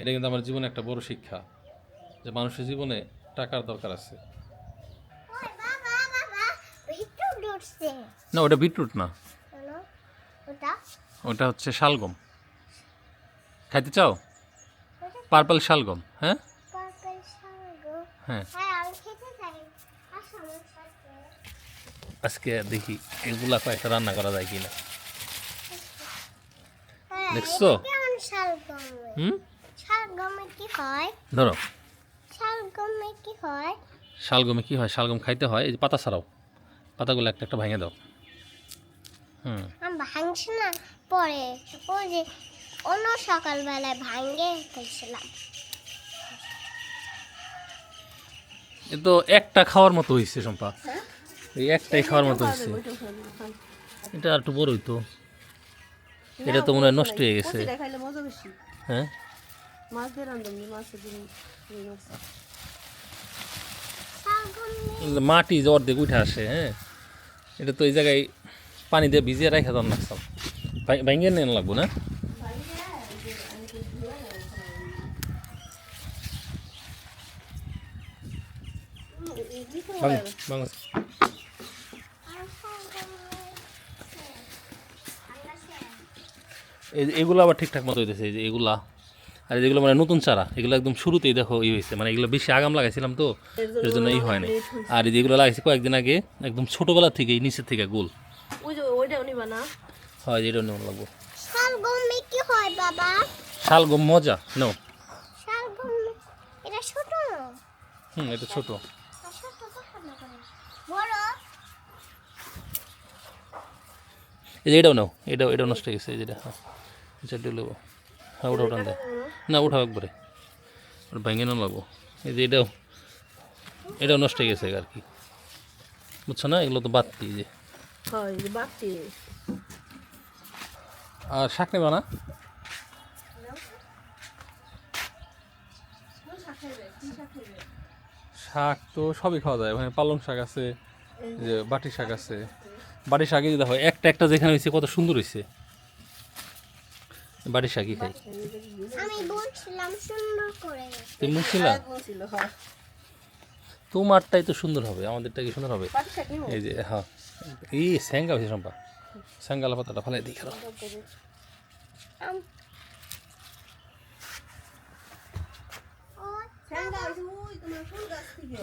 এটা কিন্তু আমার জীবনে একটা বড় শিক্ষা যে মানুষের জীবনে টাকার দরকার আছে। না ওটা বিটরুট না। ওটা হচ্ছে শালগম। খাইতে চাও? পার্পল শালগম হ্যাঁ? হ্যাঁ। আজকে দেখি এগুলা কয়েকটা রান্না করা যায় কিনা। হ্যাঁ, দেখছ? হুম? হয়? ধরো। শালগমে কি হয়? শালগমে কি হয়? শালগম খাইতে হয়। এই যে পাতা ছাড়াও। পাতাগুলো একটা একটা ভেঙে দাও। হুম। আমি ভাঙছি না? পরে। ওই যে অন্য সকালবেলায় ভাঙে খেয়েছিলাম এ তো একটা খাওয়ার মতো হয়েছে সম্পা এই একটাই খাওয়ার মতো হয়েছে এটা আর একটু বড় হইতো এটা তো মনে হয় নষ্ট হয়ে গেছে। কচিটা মজা বেশি। হ্যাঁ? মাছ দিয়ে রান্ধম মাছের দিন মাটি যে অর্ধেক উঠে আসে হ্যাঁ? এটা তো এই জায়গায় পানি দিয়ে ভিজিয়ে রেখে দাম লাগতাম ভেঙে নেন লাগবো, না? এগুলো আবার ঠিকঠাক মতো হইতেছে এগুলা। আর যেগুলো মানে নতুন চারা এগুলো একদম শুরুতেই দেখো ই হয়েছে মানে এগুলো বেশি আগাম লাগাইছিলাম তো এর জন্য এই হয়নি আর যেগুলো লাগাইছি কয়েকদিন আগে একদম ছোটোবেলা থেকে নিচের থেকে গোল। হয় এটা নেওয়া লাগবো। শালগমে কি হয় বাবা? শালগম মজা নো এটা হুম এটা ছোটো। এই যে এটাও নাও এটাও এটাও নষ্ট হয়ে গেছে এই যেটা হ্যাঁ। এটা নেব হ্যাঁ ওটা দেয় না উঠাও একবারে। ওটা ভেঙে না লাগবো। এই যে এটাও এটাও নষ্ট হয়ে গেছে আর কি। বুঝছ না? এগুলো তো বাড়তি যে। হয় আর শাক নেবা না? শাক তো সবই খাওয়া যায়। মানে পালং শাক আছে যে বাটি শাক আছে। বাটি শাকই দেখো একটা একটা যেখানে হয়েছে কত সুন্দর হয়েছে। বাটি শাকই খাই। আমি বলছিলাম সুন্দর করে। তুমি মুখছিলা ছিল হ্যাঁ। তোমারটাই তো সুন্দর হবে আমাদেরটা কি সুন্দর হবে? শাক এই যে হ্যাঁ। এই স্যাঙ্গা হয়েছে সম্পা স্যাঙ্গালা পাতাটা ফেলে দিই খেলো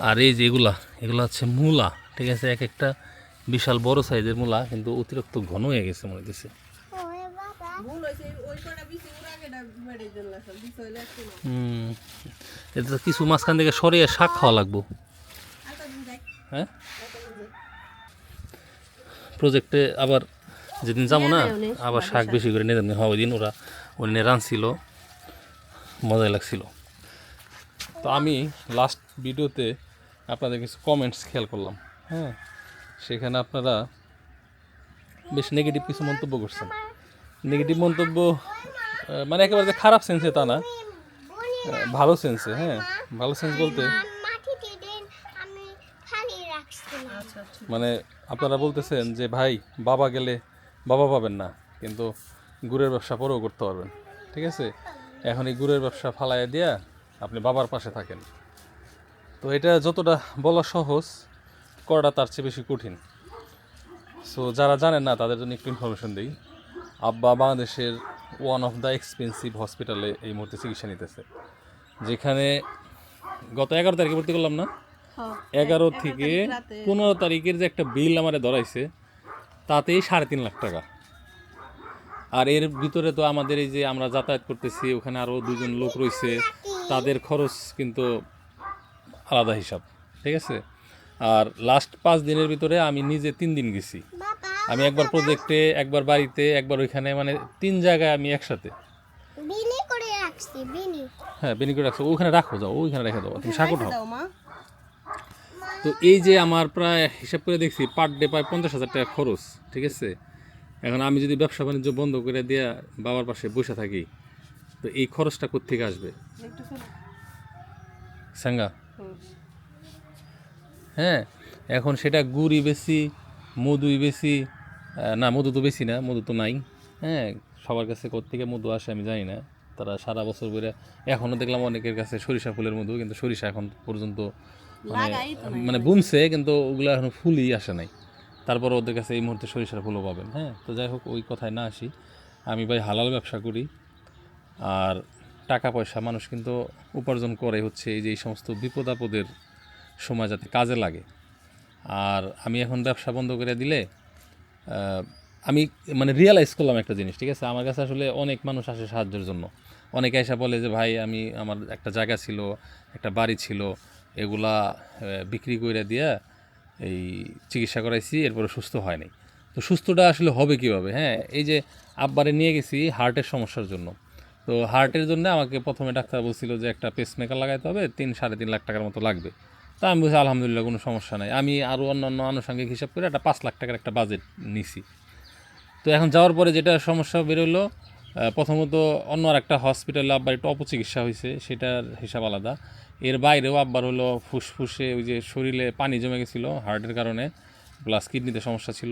আর এই যে এগুলা এগুলা হচ্ছে মূলা। ঠিক আছে এক একটা বিশাল বড় সাইজের মূলা কিন্তু অতিরিক্ত ঘন হয়ে গেছে মনে হচ্ছে এটা তো কিছু মাঝখান থেকে সরিয়ে শাক খাওয়া লাগবো। আটা দিন যাই। হ্যাঁ? প্রজেক্টে আবার যেদিন যাব না আবার শাক বেশি করে নিয়ে হ্যাঁ ওই দিন ওরা ওই নিয়ে রাঁধছিল। মজাই লাগছিল। তো আমি লাস্ট ভিডিওতে আপনাদের কিছু কমেন্টস খেয়াল করলাম। হ্যাঁ সেখানে আপনারা বেশ নেগেটিভ কিছু মন্তব্য করছেন। নেগেটিভ মন্তব্য মানে একেবারে যে খারাপ সেন্সে তা না। ভালো সেন্সে হ্যাঁ ভালো সেন্স বলতে। মানে আপনারা বলতেছেন যে, ভাই, বাবা গেলে বাবা পাবেন না, কিন্তু গুড়ের ব্যবসা পরেও করতে পারবেন। ঠিক আছে? এখন এই গুড়ের ব্যবসা ফালাইয়া দিয়া আপনি বাবার পাশে থাকেন। তো এটা যতটা বলা সহজ, করাটা তার চেয়ে বেশি কঠিন। সো যারা জানেন না, তাদের জন্য একটু ইনফরমেশন দিই। আব্বা বাংলাদেশের ওয়ান অফ দ্য এক্সপেন্সিভ হসপিটালে এই মুহূর্তে চিকিৎসা নিতেছে। যেখানে গত এগারো তারিখে ভর্তি করলাম না? হ্যাঁ এগারো থেকে পনেরো তারিখের যে একটা বিল আমারে ধরাইছে তাতেই সাড়ে তিন লাখ টাকা। আর এর ভিতরে তো আমাদের এই যে আমরা যাতায়াত করতেছি ওখানে আরও দুজন লোক রয়েছে তাদের খরচ কিন্তু আলাদা হিসাব ঠিক আছে? আর লাস্ট পাঁচ দিনের ভিতরে আমি নিজে তিন দিন গেছি। আমি একবার প্রজেক্টে একবার বাড়িতে একবার ওইখানে মানে তিন জায়গায় আমি একসাথে। বিনি করে রাখছি বিনি। হ্যাঁ বেনিকুট রাখছো। ওইখানে রাখো যাও ওইখানে রেখে দাও তুমি সাকট হও। তো এই যে আমার প্রায় হিসাব করে দেখছি পার ডে প্রায় পঞ্চাশ হাজার টাকা খরচ ঠিক আছে? এখন আমি যদি ব্যবসা বাণিজ্য বন্ধ করে দিয়ে বাবার পাশে বসে থাকি তো এই খরচটা কোথেকে আসবে? সাঙ্গা। হ্যাঁ এখন সেটা গুড়ই বেশি মধুই বেশি না মধু তো বেশি না মধু তো নাই। হ্যাঁ সবার কাছে কোথেকে মধু আসে আমি জানি না। তারা সারা বছর ধরে এখনও দেখলাম অনেকের কাছে সরিষা ফুলের মধু কিন্তু সরিষা এখন পর্যন্ত মানে। মানে বুনছে কিন্তু ওগুলো এখন ফুলই আসে নাই। তারপর ওদের কাছে এই মুহূর্তে সরিষার ফুলও পাবেন। হ্যাঁ তো যাই হোক ওই কথায় না আসি। আমি ভাই হালাল ব্যবসা করি। আর টাকা পয়সা মানুষ কিন্তু উপার্জন করে হচ্ছে এই যে এই সমস্ত বিপদ আপদের সময় যাতে কাজে লাগে। আর আমি এখন ব্যবসা বন্ধ করে দিলে আমি মানে রিয়েলাইজ করলাম একটা জিনিস, ঠিক আছে? আমার কাছে আসলে অনেক মানুষ আসে সাহায্যের জন্য। অনেকে এসে বলে যে, ভাই, আমি আমার একটা জায়গা ছিল, একটা বাড়ি ছিল, এগুলা বিক্রি করে দিয়ে এই চিকিৎসা করাইছি, এরপরে সুস্থ হয়নি তো সুস্থটা আসলে হবে কীভাবে? হ্যাঁ এই যে আব্বারে নিয়ে গেছি হার্টের সমস্যার জন্য। তো হার্টের জন্য আমাকে প্রথমে ডাক্তার বলছিল যে, একটা পেসমেকার লাগাইতে হবে, তিন, সাড়ে তিন লাখ টাকার মতো লাগবে। তা আমি বলছি, আলহামদুলিল্লাহ, কোনো সমস্যা নাই। আমি আরও অন্যান্য আনুষঙ্গিক হিসাব করে একটা পাঁচ লাখ টাকার একটা বাজেট নিছি। তো এখন যাওয়ার পরে যেটা সমস্যা বেরোলো প্রথমত অন্য আর একটা হসপিটালে আব্বার একটু অপচিকিৎসা হয়েছে, সেটার হিসাব আলাদা। এর বাইরেও আব্বার হলো ফুসফুসে ওই যে শরীরে পানি জমে গেছিল, হার্টের কারণে প্লাস কিডনিতে সমস্যা ছিল।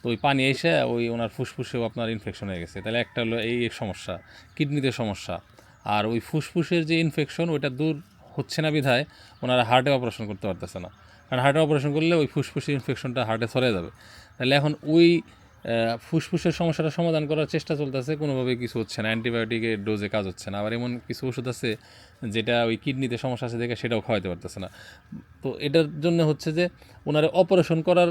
তো ওই পানি এসে ওই ওনার ফুসফুসেও আপনার ইনফেকশন হয়ে গেছে। তাহলে একটা হলো এই সমস্যা, কিডনিতে সমস্যা। আর ওই ফুসফুসের যে ইনফেকশন ওইটা দূর হচ্ছে না বিধায় ওনারা হার্টে অপারেশন করতে পারতেছে না। কারণ হার্টে অপারেশন করলে ওই ফুসফুসের ইনফেকশনটা হার্টে ছড়ে যাবে। তাহলে এখন ওই ফুসফুসের সমস্যাটা সমাধান করার চেষ্টা চলতেছে কোনোভাবে কিছু হচ্ছে না। অ্যান্টিবায়োটিকের ডোজে কাজ হচ্ছে না। আবার এমন কিছু ওষুধ আছে যেটা ওই কিডনিতে সমস্যা আছে দেখে সেটাও খাওয়াইতে পারতেছে না। তো এটার জন্য হচ্ছে যে ওনারা অপারেশন করার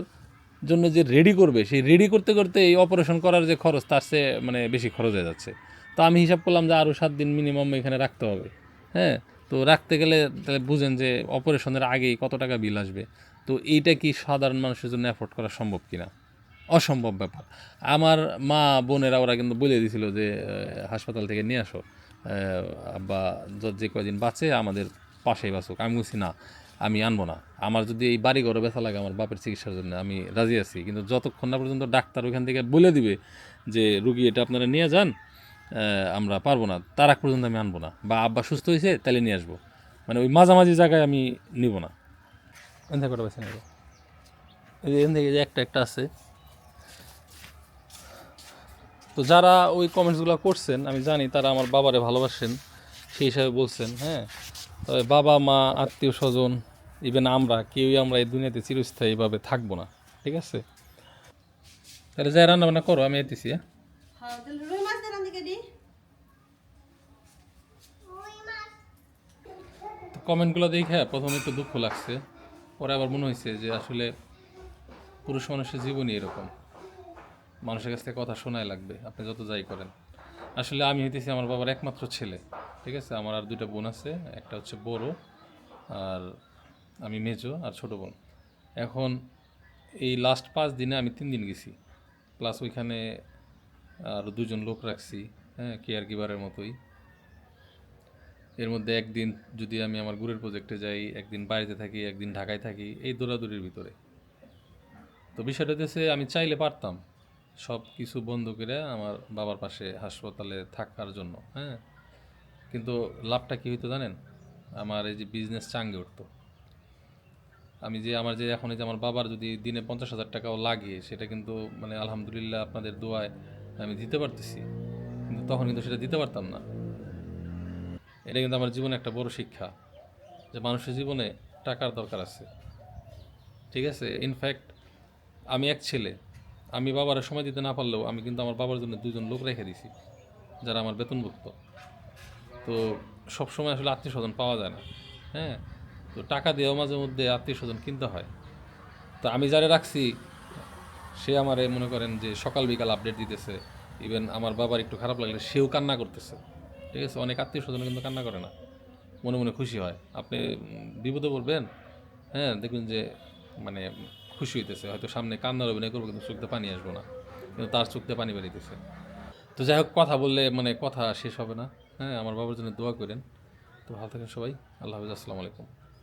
জন্য যে রেডি করবে, সেই রেডি করতে করতে এই অপারেশন করার যে খরচ তার চেয়ে মানে বেশি খরচ হয়ে যাচ্ছে। তো আমি হিসাব করলাম যে আরও সাত দিন মিনিমাম এখানে রাখতে হবে। হ্যাঁ? তো রাখতে গেলে তাহলে বুঝেন যে অপারেশনের আগেই কত টাকা বিল আসবে। তো এইটা কি সাধারণ মানুষের জন্য অ্যাফোর্ড করা সম্ভব কিনা? অসম্ভব ব্যাপার। আমার মা, বোনেরা ওরা কিন্তু বলে দিছিল যে হাসপাতাল থেকে নিয়ে আসো। বা য- কয়দিন বাঁচে, আমাদের পাশেই বাঁচুক। আমি বলছি, না, আমি আনব না। আমার যদি এই বাড়ি ঘরে ব্যথা লাগে, আমার বাপের চিকিৎসার জন্য আমি রাজি আছি। কিন্তু যতক্ষণ না পর্যন্ত ডাক্তার ওইখান থেকে বলে দিবে যে, রুগী, এটা আপনারা নিয়ে যান আমরা পারব না। তার আগ পর্যন্ত আমি আনব না। বা আব্বা সুস্থ হয়েছে তাহলে নিয়ে আসব। মানে ওই মাঝামাঝি জায়গায় আমি নিব না। এখান থেকে কটা বেছে নেব। এই যে এখান থেকে যে একটা একটা আছে। তো যারা ওই কমেন্টসগুলো করছেন আমি জানি তারা আমার বাবারে ভালোবাসেন সেই হিসাবে বলছেন হ্যাঁ? তবে বাবা মা আত্মীয় স্বজন ইভেন আমরা কেউই আমরা এই দুনিয়াতে চিরস্থায়ীভাবে থাকব না। ঠিক আছে? তাহলে যাই রান্না বান্না করো আমি এতেছি হ্যাঁ হ্যাঁ তাহলে রুই মাছ দেন দিকে দি ওই মাছ তো কমেন্টগুলো দেখে প্রথমে একটু দুঃখ লাগছে। পরে আবার মনে হয়েছে যে আসলে পুরুষ মানুষের জীবনই এরকম। মানুষের কাছ থেকে কথা শোনাই লাগবে, আপনি যত যাই করেন। আসলে আমি হইতেছি আমার বাবার একমাত্র ছেলে, ঠিক আছে? আমার আর দুইটা বোন আছে, একটা হচ্ছে বড় আর আমি মেজো আর ছোট বোন। এখন এই লাস্ট পাঁচ দিনে আমি তিন দিন গেছি। প্লাস ওইখানে আর দুজন লোক রাখছি হ্যাঁ কেয়ার গিভারের মতোই। এর মধ্যে একদিন যদি আমি আমার গুড়ের প্রজেক্টে যাই, একদিন বাড়িতে থাকি, একদিন ঢাকায় থাকি, এই দৌড়াদৌড়ির ভিতরে। তো বিষয়টা হচ্ছে আমি চাইলে পারতাম সব কিছু বন্ধ করে আমার বাবার পাশে হাসপাতালে থাকার জন্য হ্যাঁ? কিন্তু লাভটা কী হইতো জানেন? আমার এই যে বিজনেস চাঙ্গে উঠতো। আমি যে আমার যে এখন এই যে আমার বাবার যদি দিনে পঞ্চাশ হাজার টাকাও লাগে, সেটা কিন্তু মানে আলহামদুলিল্লাহ আপনাদের দোয়ায় আমি দিতে পারতেছি। কিন্তু তখন কিন্তু সেটা দিতে পারতাম না। এটা কিন্তু আমার জীবনে একটা বড় শিক্ষা যে মানুষের জীবনে টাকার দরকার আছে। ঠিক আছে? ইনফ্যাক্ট আমি এক ছেলে, আমি বাবার সময় দিতে না পারলেও আমি কিন্তু আমার বাবার জন্য দুজন লোক রেখে দিছি, যারা আমার বেতনভুক্ত। তো সব সময় আসলে আত্মীয় স্বজন পাওয়া যায় না হ্যাঁ? তো টাকা দিয়েও মাঝে মধ্যে আত্মীয় স্বজন কিনতে হয়। তো আমি যারা রাখছি, সে আমারে মনে করেন যে সকাল বিকাল আপডেট দিতেছে ইভেন আমার বাবার একটু খারাপ লাগলে সেও কান্না করতেছে। ঠিক আছে? অনেক আত্মীয় স্বজন কিন্তু কান্না করে না। মনে মনে খুশি হয়। আপনি বিপদে পড়বেন। হ্যাঁ দেখবেন যে মানে খুশি হইতেছে। হয়তো সামনে কান্নার অভিনয় করব কিন্তু চোখতে পানি আসব না। কিন্তু তার চোখতে পানি বেরিয়েছে তো যাই হোক, কথা বললে মানে কথা শেষ হবে না। হ্যাঁ আমার বাবার জন্য দোয়া করেন। তো ভালো থাকেন সবাই। আল্লাহ হাফিজ। আসসালামু আলাইকুম।